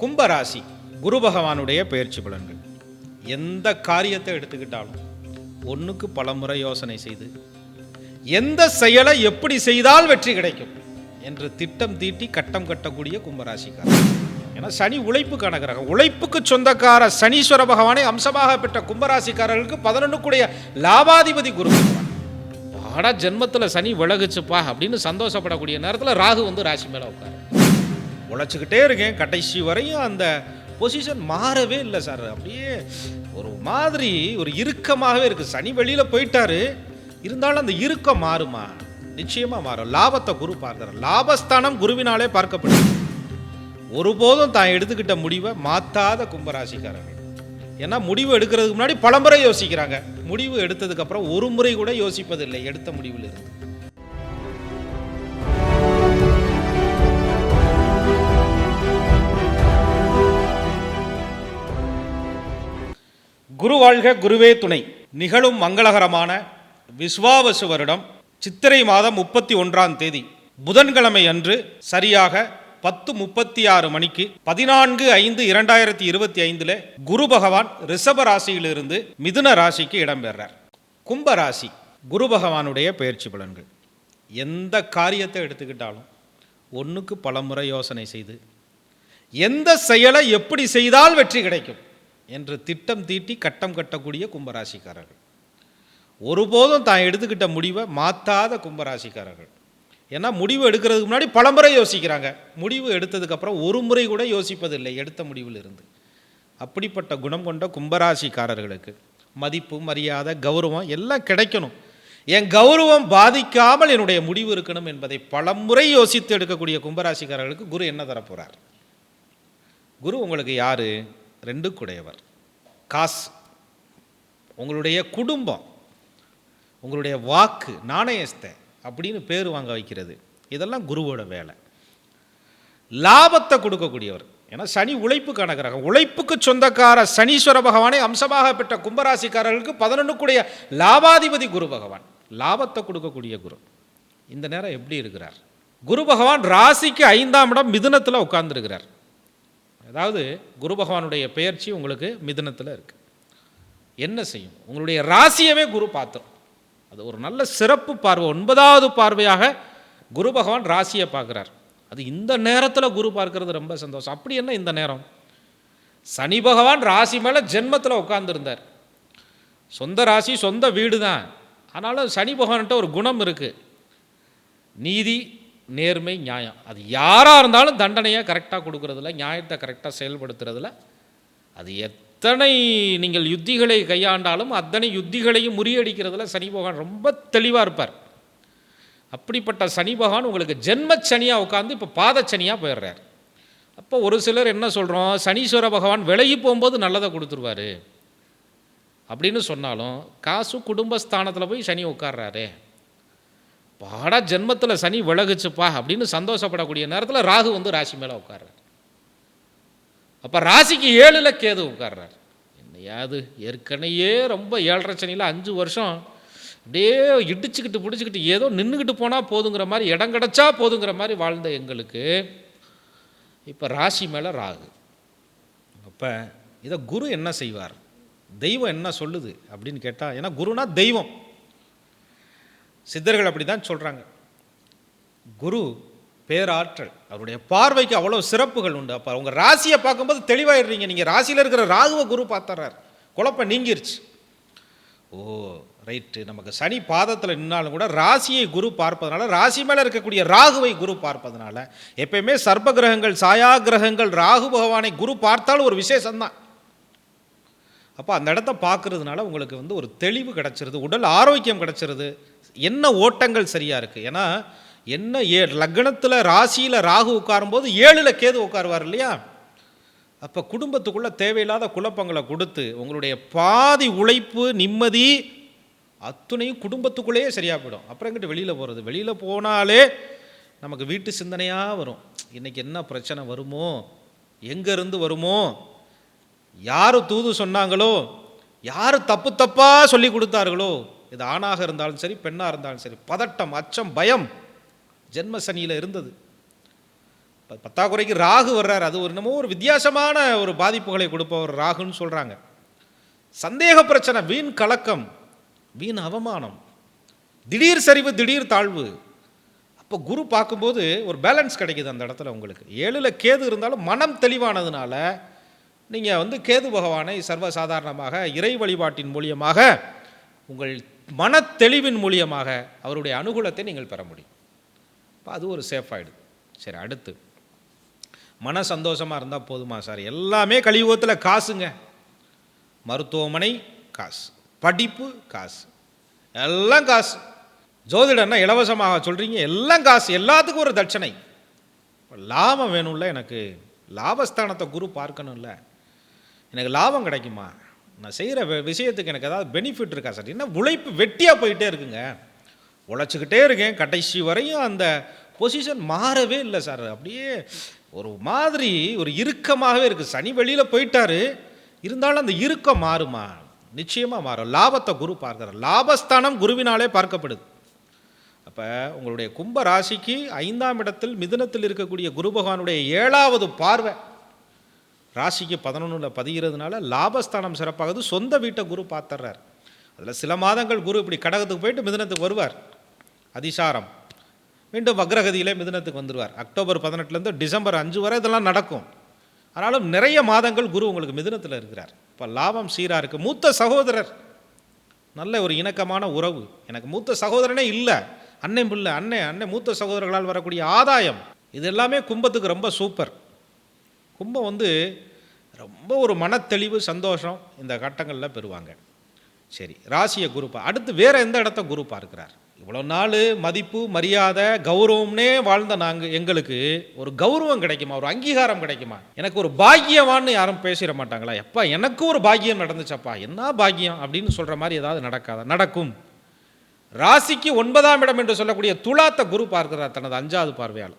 கும்பராசி குரு பகவானுடைய பயிற்சி பலன்கள். எந்த காரியத்தை எடுத்துக்கிட்டாலும் ஒன்றுக்கு பலமுறை யோசனை செய்து எந்த செயலை எப்படி செய்தால் வெற்றி கிடைக்கும் என்று திட்டம் தீட்டி கட்டம் கட்டக்கூடிய கும்பராசிக்காரர். ஏன்னா சனி உழைப்புக்கான கிரகம் உழைப்புக்கு சொந்தக்கார சனீஸ்வர பகவானை அம்சமாக பெற்ற கும்பராசிக்காரர்களுக்கு பதினொன்றுக்குடைய லாபாதிபதி குரு பகவான். ஜென்மத்தில் சனி விலகுச்சுப்பா அப்படின்னு சந்தோஷப்படக்கூடிய நேரத்தில் ராகு வந்து ராசி மேலே உட்காரு. உழைச்சிக்கிட்டே இருக்கேன். கடைசி வரையும் அந்த பொசிஷன் மாறவே இல்லை சார் அப்படியே ஒரு மாதிரி ஒரு இறுக்கமாகவே இருக்குது சனி வெளியில் போயிட்டாரு. இருந்தாலும் அந்த இறுக்கம் மாறுமா? நிச்சயமாக மாறும். லாபத்தை குரு பார்க்குறார். லாபஸ்தானம் குருவினாலே பார்க்கப்படுது. ஒருபோதும் தான் எடுத்துக்கிட்ட முடிவை மாற்றாத கும்பராசிக்காரர்கள் ஏன்னா முடிவு எடுக்கிறதுக்கு முன்னாடி பலமுறை யோசிக்கிறாங்க. முடிவு எடுத்ததுக்கப்புறம் ஒரு முறை கூட யோசிப்பதில்லை. எடுத்த முடிவில் இருந்து. குரு வாழ்க குருவே துணை. நிகழும் மங்களகரமான விஸ்வாவசு வருடம் சித்திரை மாதம் முப்பத்தி ஒன்றாம் தேதி. புதன்கிழமை அன்று சரியாக பத்து முப்பத்தி ஆறு மணிக்கு பதினான்கு ஐந்து இரண்டாயிரத்தி இருபத்தி ஐந்தில் குரு பகவான் ரிஷப ராசியிலிருந்து மிதுன ராசிக்கு இடம்பெறார் கும்ப ராசி குரு பகவானுடைய பயிற்சி பலன்கள். எந்த காரியத்தை எடுத்துக்கிட்டாலும் ஒன்றுக்கு பலமுறை யோசனை செய்து எந்த செயலை எப்படி செய்தால் வெற்றி கிடைக்கும்? என்று திட்டம் தீட்டி கட்டம் கட்டக்கூடிய கும்பராசிக்காரர்கள். ஒருபோதும் தான் எடுத்துக்கிட்ட முடிவை மாற்றாத கும்பராசிக்காரர்கள். ஏன்னா முடிவு எடுக்கிறதுக்கு முன்னாடி பலமுறை யோசிக்கிறாங்க. முடிவு எடுத்ததுக்கப்புறம் ஒரு முறை கூட யோசிப்பதில்லை எடுத்த முடிவில் இருந்து அப்படிப்பட்ட குணம் கொண்ட கும்பராசிக்காரர்களுக்கு மதிப்பு மரியாதை கௌரவம் எல்லாம் கிடைக்கணும். என் கௌரவம் பாதிக்காமல் என்னுடைய முடிவு இருக்கணும் என்பதை பலமுறை யோசித்து எடுக்கக்கூடிய கும்பராசிக்காரர்களுக்கு குரு என்ன தரப்போகிறார் குரு உங்களுக்கு யார்? ரெண்டு குடையவர் காசு. உங்களுடைய குடும்பம். உங்களுடைய வாக்கு நாணயஸ்தை அப்படின்னு பேர் வாங்க வைக்கிறது. இதெல்லாம் குருவோட வேலை. லாபத்தை கொடுக்கக்கூடியவர். ஏன்னா சனி உழைப்புக்கான கிரகம் உழைப்புக்கு சொந்தக்கார சனீஸ்வர பகவானை அம்சமாக பெற்ற கும்பராசிக்காரர்களுக்கு பதினொன்றுக்குடைய லாபாதிபதி குரு பகவான். லாபத்தை கொடுக்கக்கூடிய குரு. இந்த நேரம் எப்படி இருக்கிறார்? குரு பகவான் ராசிக்கு ஐந்தாம் இடம் மிதுனத்தில் உட்கார்ந்துருக்கிறார். அதாவது குரு பகவானுடைய பெயர்ச்சி உங்களுக்கு மிதுனத்தில் இருக்குது என்ன செய்யும்? உங்களுடைய ராசியவே குரு பார்த்துரும் அது ஒரு நல்ல சிறப்பு பார்வை ஒன்பதாவது பார்வையாக குரு பகவான் ராசியை பார்க்குறார். அது இந்த நேரத்தில் குரு பார்க்கறது ரொம்ப சந்தோஷம். அப்படி என்ன இந்த நேரம்? சனி பகவான் ராசி மேலே ஜென்மத்தில் உட்கார்ந்துருந்தார். சொந்த ராசி சொந்த வீடு தான் ஆனாலும் சனி பகவான்கிட்ட ஒரு குணம் இருக்குது நீதி நேர்மை நியாயம். அது யாராக இருந்தாலும் தண்டனையை கரெக்டாக கொடுக்குறதில்ல நியாயத்தை கரெக்டாக செயல்படுத்துறதில்ல. அது எத்தனை நீங்கள் யுத்திகளை கையாண்டாலும் அத்தனை யுத்திகளையும் முறியடிக்கிறதுல சனி பகவான் ரொம்ப தெளிவாக இருப்பார். அப்படிப்பட்ட சனி பகவான் உங்களுக்கு ஜென்ம சனியாக உட்காந்து இப்போ பாதச்சனியாக போயிடுறார். அப்போ ஒரு சிலர் என்ன சொல்கிறோம் சனீஸ்வர பகவான் விலகி போகும்போது நல்லதை கொடுத்துருவாரு. அப்படின்னு சொன்னாலும் காசு குடும்பஸ்தானத்தில் போய் சனி உட்கார்றாரு. பாடா ஜென்மத்தில் சனி விலகுச்சுப்பா அப்படின்னு சந்தோஷப்படக்கூடிய நேரத்தில் ராகு வந்து ராசி மேலே உட்கார்றார். அப்போ ராசிக்கு ஏழில் கேது உட்கார்றார். என்னையாது ஏற்கனவே ரொம்ப ஏழரை சனியில் அஞ்சு வருஷம் அப்படியே இடிச்சுக்கிட்டு பிடிச்சிக்கிட்டு ஏதோ நின்றுக்கிட்டு போனால் போதுங்கிற மாதிரி இடம் கிடச்சா போதுங்கிற மாதிரி வாழ்ந்த எங்களுக்கு இப்போ ராசி மேலே ராகு. அப்போ இதை குரு என்ன செய்வார்? தெய்வம் என்ன சொல்லுது அப்படின்னு கேட்டால் ஏன்னா குருனா தெய்வம். சித்தர்கள் அப்படி தான் சொல்கிறாங்க குரு பேராற்றல் அவருடைய பார்வைக்கு அவ்வளோ சிறப்புகள் உண்டு. அப்போ அவங்க ராசியை பார்க்கும்போது தெளிவாயிடுறீங்க. நீங்கள் ராசியில் இருக்கிற ராகுவை குரு பார்த்துறார். குழப்பம் நீங்கிருச்சு. ஓ ரைட்டு நமக்கு சனி பாதத்தில் நின்னாலும் கூட ராசியை குரு பார்ப்பதனால ராசி மேலே இருக்கக்கூடிய ராகுவை குரு பார்ப்பதனால எப்பயுமே சர்ப்ப கிரகங்கள் சாயா கிரகங்கள் ராகு பகவானை குரு பார்த்தாலும் ஒரு விசேஷம்தான். அப்போ அந்த இடத்த பார்க்குறதுனால உங்களுக்கு வந்து ஒரு தெளிவு கிடச்சிருது உடல் ஆரோக்கியம் கிடச்சிருது. என்ன ஓட்டங்கள் சரியாக இருக்குது ஏன்னா என்ன ஏ லக்னத்தில் ராசியில் ராகு உட்காரும்போது ஏழில் கேது உட்காருவார் இல்லையா? அப்போ குடும்பத்துக்குள்ளே தேவையில்லாத குழப்பங்களை கொடுத்து உங்களுடைய பாதி உழைப்பு நிம்மதி அத்துணையும் குடும்பத்துக்குள்ளேயே சரியாக போயிடும். அப்புறம் எங்கிட்ட வெளியில் போகிறது வெளியில் போனாலே நமக்கு வீட்டு சிந்தனையாக வரும். இன்றைக்கி என்ன பிரச்சனை வருமோ? எங்கேருந்து வருமோ? யார் தூது சொன்னாங்களோ? யார் தப்பு தப்பாக சொல்லி கொடுத்தார்களோ? இது ஆணாக இருந்தாலும் சரி பெண்ணாக இருந்தாலும் சரி பதட்டம் அச்சம் பயம் ஜென்ம சனியில் இருந்தது. பத்தாக்குறைக்கு ராகு வர்றார். அது ஒரு என்னமோ ஒரு வித்தியாசமான ஒரு பாதிப்புகளை கொடுப்பவர் ராகுன்னு சொல்கிறாங்க சந்தேக பிரச்சனை வீண் கலக்கம் வீண் அவமானம் திடீர் சரிவு திடீர் தாழ்வு. அப்போ குரு பார்க்கும்போது ஒரு பேலன்ஸ் கிடைக்குது அந்த இடத்துல உங்களுக்கு. ஏழில் கேது இருந்தாலும் மனம் தெளிவானதுனால நீங்கள் வந்து கேது பகவானை சர்வசாதாரணமாக இறை வழிபாட்டின் மூலியமாக உங்கள் மன தெளிவின் மூலியமாக அவருடைய அனுகூலத்தை நீங்கள் பெற முடியும். இப்போ அது ஒரு சேஃப் ஆகிடுது சரி அடுத்து. மன சந்தோஷமாக இருந்தால் போதுமா சார்? எல்லாமே கலியுகத்தில் காசுங்க. மருத்துவமனை காசு. படிப்பு காசு. எல்லாம் காசு. ஜோதிடன்னா இலவசமாக சொல்கிறீங்க எல்லாம் காசு. எல்லாத்துக்கும் ஒரு தட்சணை. லாபம் வேணும்ல எனக்கு லாபஸ்தானத்தை குரு பார்க்கணும்ல. எனக்கு லாபம் கிடைக்குமா? நான் செய்கிற விஷயத்துக்கு எனக்கு ஏதாவது பெனிஃபிட் இருக்கா சார்? என்ன உழைப்பு வெட்டியாக போயிட்டே இருக்குங்க. உழைச்சிக்கிட்டே இருக்கேன். கடைசி வரையும் அந்த பொசிஷன் மாறவே இல்லை சார். அப்படியே ஒரு மாதிரி ஒரு இறுக்கமாகவே இருக்குது சனி வெளியில் போயிட்டார். இருந்தாலும் அந்த இறுக்கம் மாறுமா? நிச்சயமாக மாறும். லாபத்தை குரு பார்க்குறார். லாபஸ்தானம் குருவினாலே பார்க்கப்படுது. அப்போ உங்களுடைய கும்ப ராசிக்கு ஐந்தாம் இடத்தில் மிதுனத்தில் இருக்கக்கூடிய குரு பகவானுடைய ஏழாவது பார்வை. ராசிக்கு பதினொன்றில் பதிகிறதுனால லாபஸ்தானம் சிறப்பாகுது. சொந்த வீட்டை குரு பார்த்துறார் அதில் சில மாதங்கள் குரு இப்படி கடகத்துக்கு போயிட்டு மிதனத்துக்கு வருவார். அதிசாரம். மீண்டும் வக்ரகதியிலே மிதனத்துக்கு வந்துடுவார் அக்டோபர் பதினெட்டுலேருந்து டிசம்பர் அஞ்சு வரை இதெல்லாம் நடக்கும். ஆனாலும் நிறைய மாதங்கள் குரு உங்களுக்கு மிதனத்தில் இருக்கிறார். இப்போ லாபம் சீராக இருக்குது மூத்த சகோதரர். நல்ல ஒரு இணக்கமான உறவு. எனக்கு மூத்த சகோதரனே இல்லை. அன்னை பிள்ளை அன்னை அன்னை மூத்த சகோதரர்களால் வரக்கூடிய ஆதாயம். இது எல்லாமே கும்பத்துக்கு ரொம்ப சூப்பர். கும்பம் வந்து ரொம்ப ஒரு மனத்தெளிவு சந்தோஷம் இந்த கட்டங்களில் பெறுவாங்க. சரி ராசியை குரூப்பா அடுத்து வேற எந்த இடத்த குரு பார்க்கிறார்? இவ்வளோ நாள் மதிப்பு மரியாதை கௌரவம்னே வாழ்ந்த நாங்கள் எங்களுக்கு ஒரு கௌரவம் கிடைக்குமா? ஒரு அங்கீகாரம் கிடைக்குமா? எனக்கு ஒரு பாக்கியவான்னு யாரும் பேசிட மாட்டாங்களா? எப்பா எனக்கும் ஒரு பாக்கியம் நடந்துச்சப்பா என்ன பாக்கியம் அப்படின்னு சொல்கிற மாதிரி ஏதாவது நடக்காதா? நடக்கும். ராசிக்கு ஒன்பதாம் இடம் என்று சொல்லக்கூடிய துலாத்த குரு பார்க்கிறார் தனது அஞ்சாவது பார்வையால்.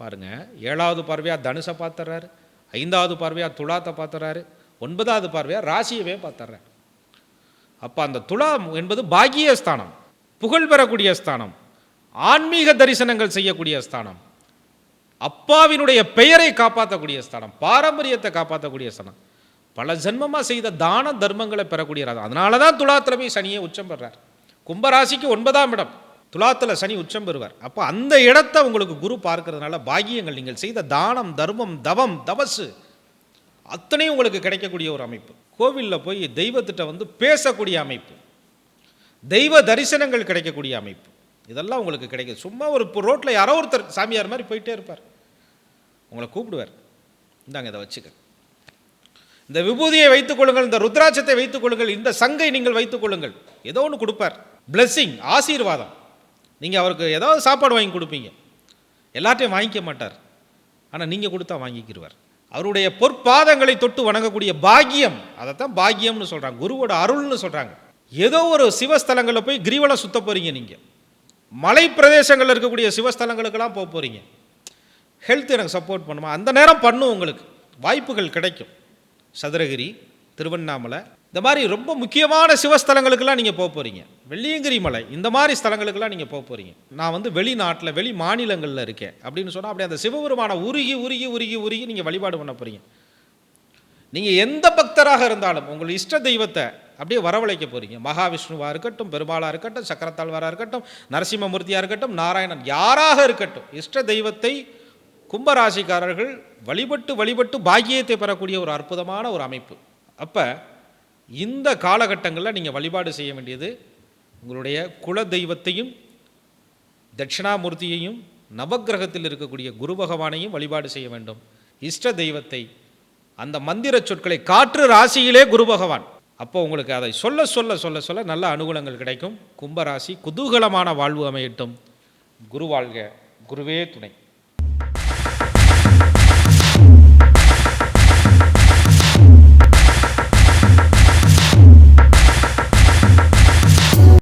பாருங்க ஏழாவது பார்வையாக தனுசை பார்த்துறாரு ஐந்தாவது பார்வையாக துலாத்தை பார்த்துறாரு ஒன்பதாவது பார்வையாக ராசியவே பார்த்துறாரு. அப்போ அந்த துலாம் என்பது பாக்கிய ஸ்தானம் புகழ் பெறக்கூடிய ஸ்தானம் ஆன்மீக தரிசனங்கள் செய்யக்கூடிய ஸ்தானம் அப்பாவினுடைய பெயரை காப்பாற்றக்கூடிய ஸ்தானம் பாரம்பரியத்தை காப்பாற்றக்கூடிய ஸ்தானம். பல ஜென்மமாக செய்த தான தர்மங்களை பெறக்கூடிய அதனால தான் துலாத்தில் சனியை உச்சம் பெறார். கும்பராசிக்கு ஒன்பதாம் இடம். துலாத்தில் சனி உச்சம் பெறுவார். அப்போ அந்த இடத்த உங்களுக்கு குரு பார்க்கறதுனால பாகியங்கள் நீங்கள் செய்த தானம் தர்மம் தவம் தபசு அத்தனையும் உங்களுக்கு கிடைக்கக்கூடிய ஒரு அமைப்பு. கோவிலில் போய் தெய்வத்திட்ட வந்து பேசக்கூடிய அமைப்பு. தெய்வ தரிசனங்கள் கிடைக்கக்கூடிய அமைப்பு. இதெல்லாம் உங்களுக்கு கிடைக்கும் சும்மா ஒரு இப்போ ரோட்டில் யாரோ ஒருத்தர் சாமியார் மாதிரி போயிட்டே இருப்பார். உங்களை கூப்பிடுவார். இந்தாங்க இதை வச்சுக்க. இந்த விபூதியை வைத்துக் கொள்ளுங்கள் இந்த ருத்ராட்சத்தை வைத்துக் கொள்ளுங்கள் இந்த சங்கை நீங்கள் வைத்துக் கொள்ளுங்கள். ஏதோ ஒன்று கொடுப்பார். பிளெஸ்ஸிங் ஆசீர்வாதம். நீங்கள் அவருக்கு ஏதாவது சாப்பாடு வாங்கி கொடுப்பீங்க. எல்லாத்தையும் வாங்கிக்க மாட்டார். ஆனால் நீங்கள் கொடுத்தா வாங்கிக்கிடுவார் அவருடைய பொற்பாதங்களை தொட்டு வணங்கக்கூடிய பாக்கியம் அதைத்தான் பாக்கியம்னு சொல்கிறாங்க குருவோட அருள்னு சொல்கிறாங்க ஏதோ ஒரு சிவஸ்தலங்களில் போய் கிரிவலம் சுத்த போகிறீங்க நீங்கள் மலை பிரதேசங்களில் இருக்கக்கூடிய சிவஸ்தலங்களுக்கெல்லாம் போக போகிறீங்க ஹெல்த் எனக்கு சப்போர்ட் பண்ணுமா? அந்த நேரம் பண்ணும் உங்களுக்கு. வாய்ப்புகள் கிடைக்கும். சதுரகிரி திருவண்ணாமலை இந்த மாதிரி ரொம்ப முக்கியமான சிவஸ்தலங்களுக்கெல்லாம் நீங்கள் போக போகிறீங்க வெள்ளியங்கிரி மலை இந்த மாதிரி ஸ்தலங்களுக்கெல்லாம் நீங்கள் போக போகிறீங்க நான் வந்து வெளிநாட்டில் வெளி மாநிலங்களில் இருக்கேன் அப்படின்னு சொன்னால் அப்படியே அந்த சிவபெருமான உருகி உருகி உருகி உருகி நீங்கள் வழிபாடு பண்ண போகிறீங்க நீங்கள் எந்த பக்தராக இருந்தாலும் உங்கள் இஷ்ட தெய்வத்தை அப்படியே வரவழைக்க போகிறீங்க மகாவிஷ்ணுவாக இருக்கட்டும் பெருமாளாக இருக்கட்டும் சக்கரத்தாழ்வாராக இருக்கட்டும் நரசிம்மமூர்த்தியாக இருக்கட்டும் நாராயணன் யாராக இருக்கட்டும் இஷ்ட தெய்வத்தை கும்பராசிக்காரர்கள் வழிபட்டு வழிபட்டு பாக்கியத்தை பெறக்கூடிய ஒரு அற்புதமான ஒரு அமைப்பு. அப்போ இந்த காலகட்டங்களில் நீங்கள் வழிபாடு செய்ய வேண்டியது உங்களுடைய குல தெய்வத்தையும் தட்சிணாமூர்த்தியையும் நவக்கிரகத்தில் இருக்கக்கூடிய குரு பகவானையும் வழிபாடு செய்ய வேண்டும். இஷ்ட தெய்வத்தை அந்த மந்திர சொற்களை காற்று ராசியிலே குரு பகவான். அப்போ உங்களுக்கு அதை சொல்ல சொல்ல சொல்ல சொல்ல நல்ல அனுகூலங்கள் கிடைக்கும். கும்பராசி குதூகலமான வாழ்வு அமையட்டும். குரு வாழ்க. குருவே துணை.